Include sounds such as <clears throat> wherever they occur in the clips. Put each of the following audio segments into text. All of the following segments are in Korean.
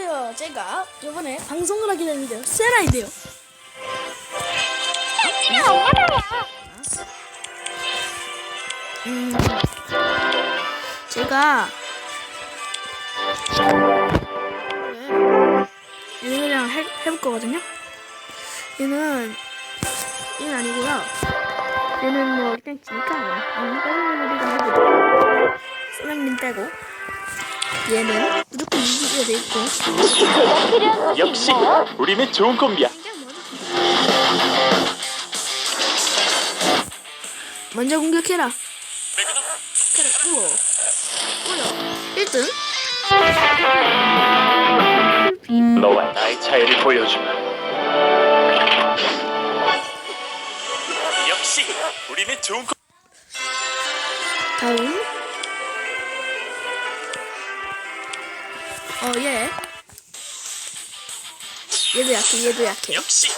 안녕하세요. 제가 이번에 방송을 하게 됐는데요. 세라인데요. 음, 제가 얘네랑 해, 해볼 거거든요. 얘는 얘는 아니고요. 얘는 뭐 그냥 지니까 음, 다른 우리가 해보죠. 소랑님 빼고 얘는 무조건 이기게 돼 있고. 제가 필요한 것이 역시 있나요? 우리는 좋은 콤비야. 먼저 공격해라. 그래, 우와. 우와. 1등. 너와 나의 차이를 보여주마. 역시 우리는 좋은 콤. 다음. 어, 얘. 얘도 약해, 얘도 약해. 역시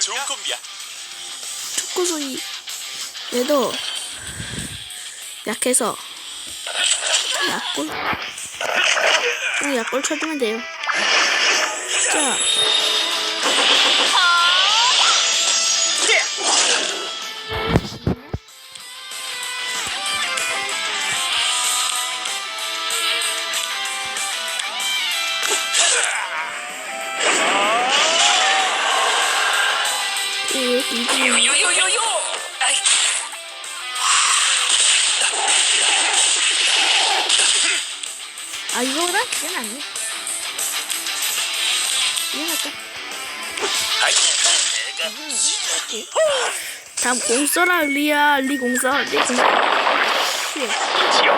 좋은 콤비야. 축구소이. 얘도 약해서 약골. 그냥 약골 쳐주면 돼요. 자. 얘는 아니야. 얘는 할까? 다음 공 써라 리아 리공 써. 리공. 예. 지요.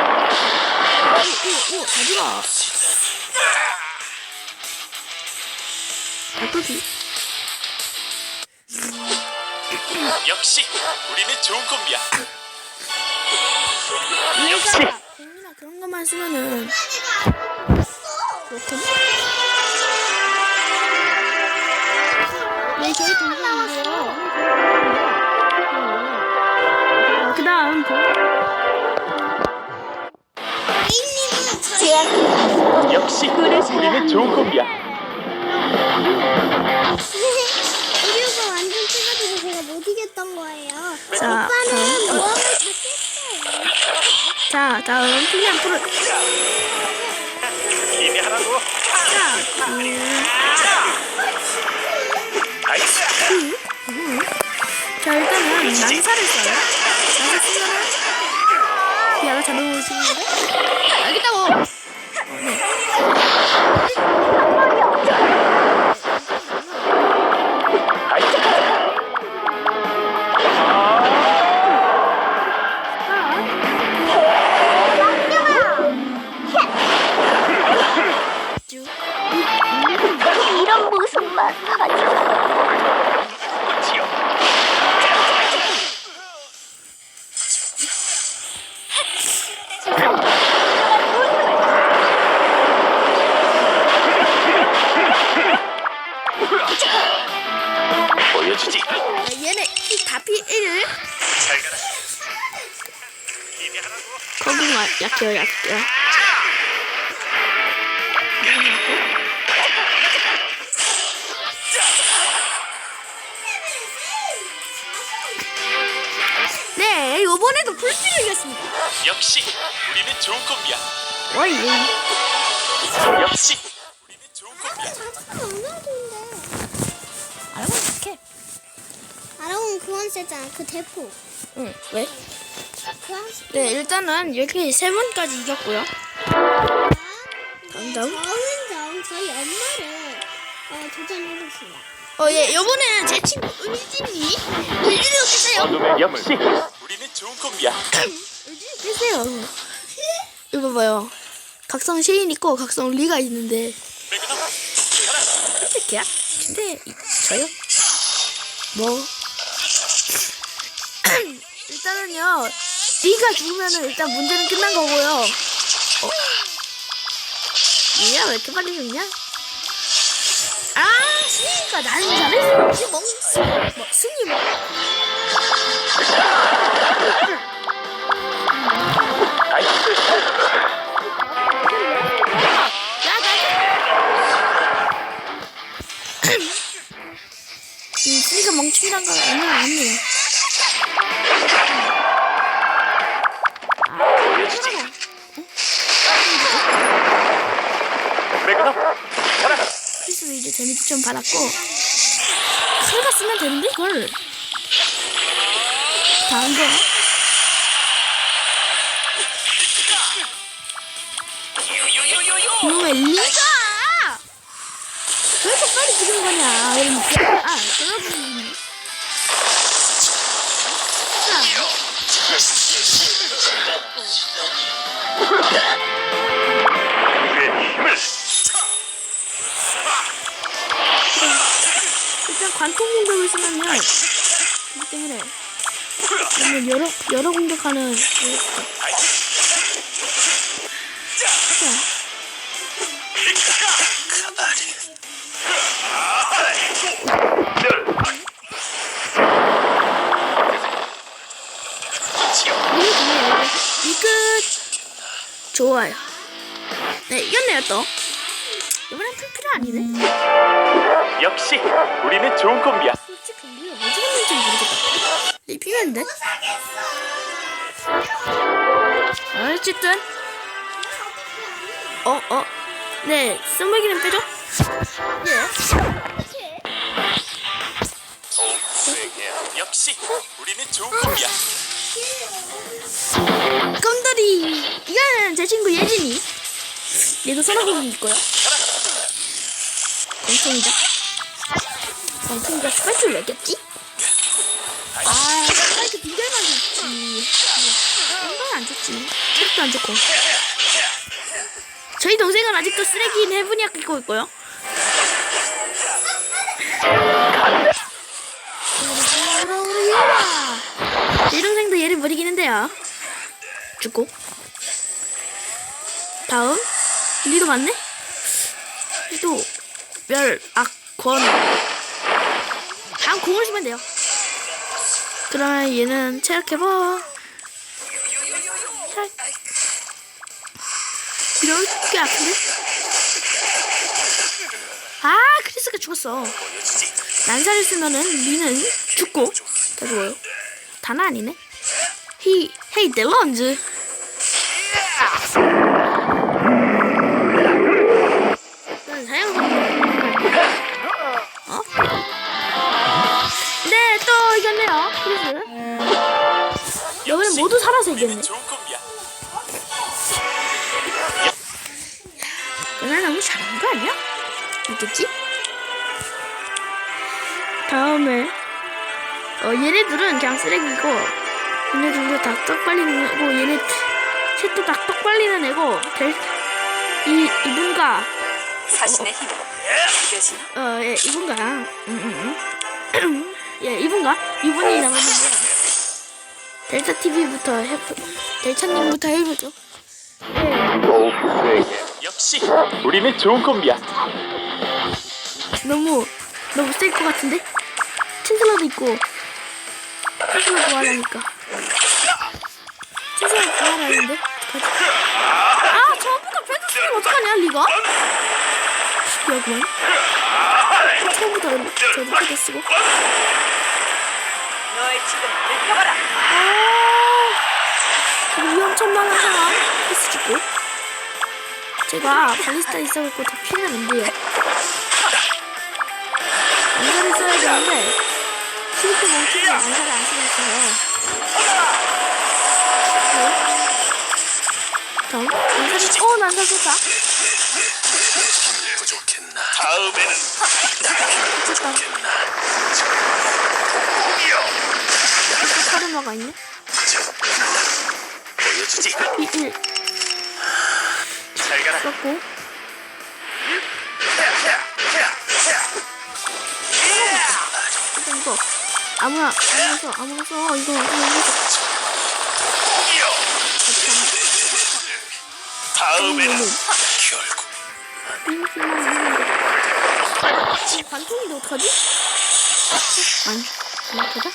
오오오 가지마. 바꾸기. 역시 우리는 좋은 콤비야. 얘가 공이나 그런 것만 쓰면은 그렇군. 네 저희 동생인데요. 그 다음 제가 역시 우리는 좋은 콤비야. 우리 오빠 완전 쳐가지고 제가 못 이겼던 거예요. 자 오빠는 다음 모험을 다 깼어요. 자 다음 필리안 프 로. 이미 하라고. 자 일단은 난사를 써요. 난사 쓰면은 자동으로 쓰는 거 보여주지. 아, 얘네 이 다피 1 잘 가라. 이미 하라고. 거북아 약해요 약해요. 네 이번에도 풀피를 이겼습니다. 역시 우리는 좋은 콤비야. 어이 역시 세잖아. 그 대포. 응 왜? 그 한- 네 일단은 이렇게 세 번까지 이겼고요. 다음 다음. 저는 좀 저희 엄마를 어, 도전해보겠습니다. 어예 이번에는 제 친구 을진이 을진이 어땠어요? 어둠의 역시 우리는 좋은 콤비야. 을진이 어땠어요? 이거 봐봐요. 각성 시인 있고 각성 리가 있는데 이렇게야? 근데 이- 저요? 뭐 일단은요 리가 죽으면은 일단 문제는 끝난 거고요. 어? 얘야 왜 이렇게 빨리 죽냐? 아 스니까 나는 잘했어. 뭐, 뭐 스니 좀 받았고. 칼가 쓰면 되는데? 이걸. 다음 거. 이놈의 리가 왜 이렇게 빨리 죽는 거냐? 느낌 아 그러지 내 일단 관통 공격을 쓰면요 이기 때문에 그러면 여러 여러 공격하는 자 이게 좋네요. 이끝 좋아요. 네 이겼네요 또. 이번엔 풀필요 아니네. 역시 우리는 좋은 콤비야. 솔직히 우리가 뭐 죽었는지 모르겠다. 네 필요한데. 어쨌든 어 어. 네 써먹이는 빼죠. 네. 역시 우리는 좋은 콤비야. 껌돌이 이거는 제 친구 예진이. 얘도 선호공이 있고요. 공통이죠. 공통이가 스파이크를 왜 꼈지? 아, 스파이크 빙결만 좋지. 이건 안 좋지. 체력도 안 좋고. 저희 동생은 아직도 쓰레기인 해븐이 끼고 있고요. 내 동생도 얘를 못 이기는데요. 죽고. 다음 리도 맞네? 리도 멸, 악, 권. 다음 공을 쓰면 돼요. 그러면 얘는 체력해봐 체력 이렇게 아픈데? 아 크리스가 죽었어. 난사를 쓰면은 리는 죽고. 다 죽어요. 다나 아니네. 히, 헤이 델런즈 콤비야. 그날 너무 잘한 거 아니야? 있겠지? 다음에 어 얘네들은 그냥 쓰레기고 얘네들도 다 떡발리는 애고 얘네 셋도 다 떡발리는 애고 델, 이 이분과 사신의 힘 느껴지나? 어, 예, 이분가. 음, 음, 음. <clears throat> 예, 이분가. 이분이 나오는데 델타 TV부터 해, 델타님부터 해보죠. 예, 역시 우리는 좋은 콤비야. 너무 너무 셀 것 같은데. 틴슬러도 있고 틴슬러 부활하니까. 틴슬러 부활하는데. 어떡하지? 아, 저분가 패드 쓰면 어떡하냐, 리가? 신기하구만. 처음부터 저도 패드 쓰고. 너의 지금 느껴봐라. 아, 위험천만한 상황 패스 주고. 제가 발리스타 있어 갖고 더 피하면 안 돼요. 안사를 써야 되는데 실패 멈추면 안사를 안 쓰고 있어요? 네. 다음 안사를 어 난사 쏟다 부족했나? 다음에는 카 르마가 있네 보여주지. 1잘 가라. 썼고 일단 이거 아무나 아무나 써 아무나 써 이거 아무나 써 다음에는 결국 빙수만 있는데 이 반통인데 어떡하지? 안, 안 아프다?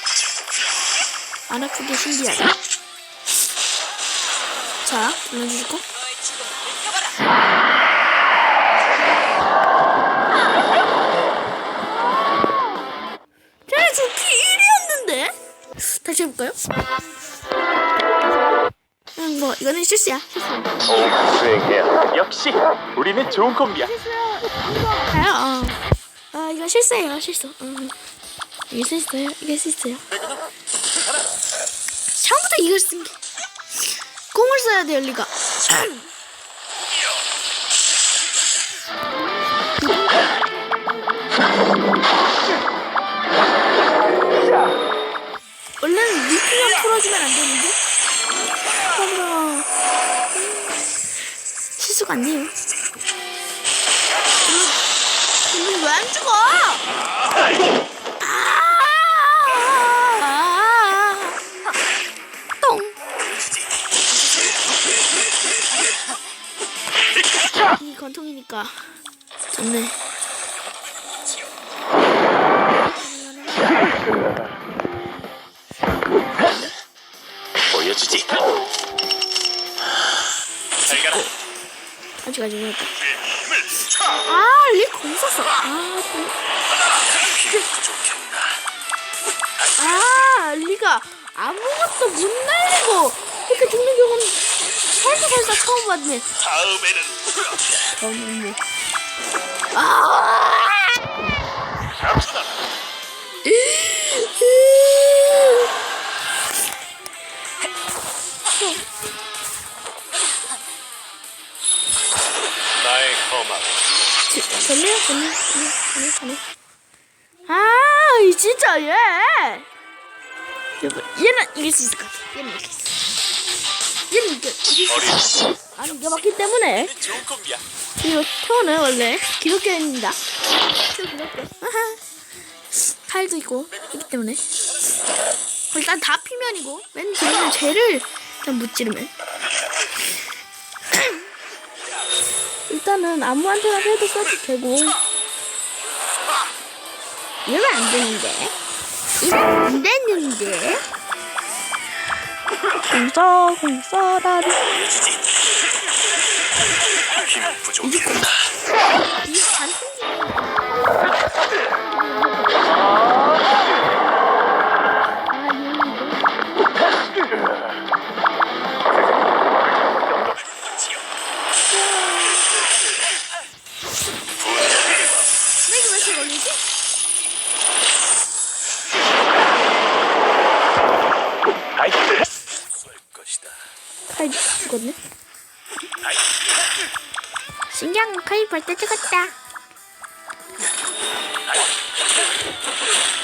안 아프게 신기하다 자 눌러주실 거 너의 지금 느껴봐라. 제 좋기 다시 해볼까요? 음, 뭐 이거는 실수야. 실수. 수행해야 역시 우리는 좋은 콤비야 가요. 어. 아 이건 실수예요. 실수. 음. 이게 실수예요. 이게 실수예요. 이걸 쓴 게. 꽁을 써야 돼요, 리가. 원래는 리프만 풀어주면 안 되는데? 하나. 실수가 안 돼요. 근데 왜안 죽어? 이 건통이니까 좋네. 보여주지 잘 가라 아직 아직 못했다. 아, 리 공썼어. 아, 또. 아, 리가 아무것도 못 날리고 이렇게 죽는 경우는 살짝 살짝 처음 봤네. 다음에는 뭐. 아! 나의 전래요, 전래, 전래, 전래, 전래. 아, 이 진짜 얘. 얘는 이길 수 있을 것 같아. 얘는 이길 수 있 어. 얘는 이겨, 이길 수 있어. 어린 아니, 이겨봤기 때문에. 좋은 콤비야 그리고 태호는 원래 기독교인입니다. 기독교. 아하. 칼도 있고 있기 때문에 일단 다 피면이고 맨 뒤에는 쟤를 일단 무찌르면 <clears throat> 일단은 아무한테나 해도 써도 되고 이러면 안 되는데 이러면 안 되는데 공써 공써라리 힘이 부족했나 이게 단순히 카이 죽었네. 건 카이 벌써 죽었다.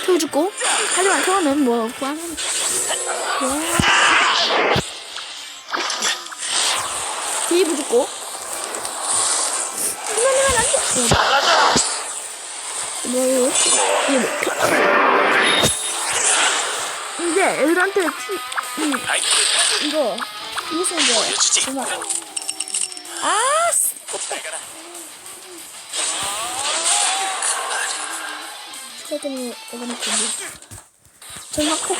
태우 죽고 하지만 태우는 뭐 구하면 디브 죽고 그만하면 안 돼. 뭐요? 이게 뭐? 이제 애들한테 티, 음, 이거 이거 쓰는 거? 보여주지. 음악. 아 쓰- 잘 가라 그래 때문에 이거 먹고 있네 절망 커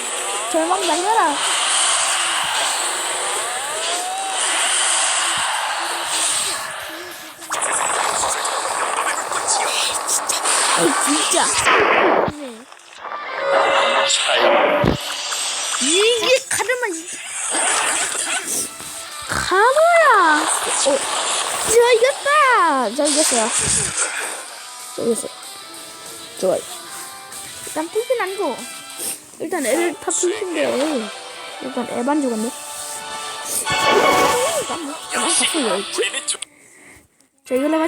절망 날려라. 아이 진짜. 네. 카르야. 어, 저 이겼다. 저 이겼어요. 저 이겼어요. 좋아요 일단 풀핀 아니고. 일단 애를 다 풀핀데. 일단 애반 죽었네. 일단 뭐 그냥 박수 왜 있지? 우리는 좋자 이걸로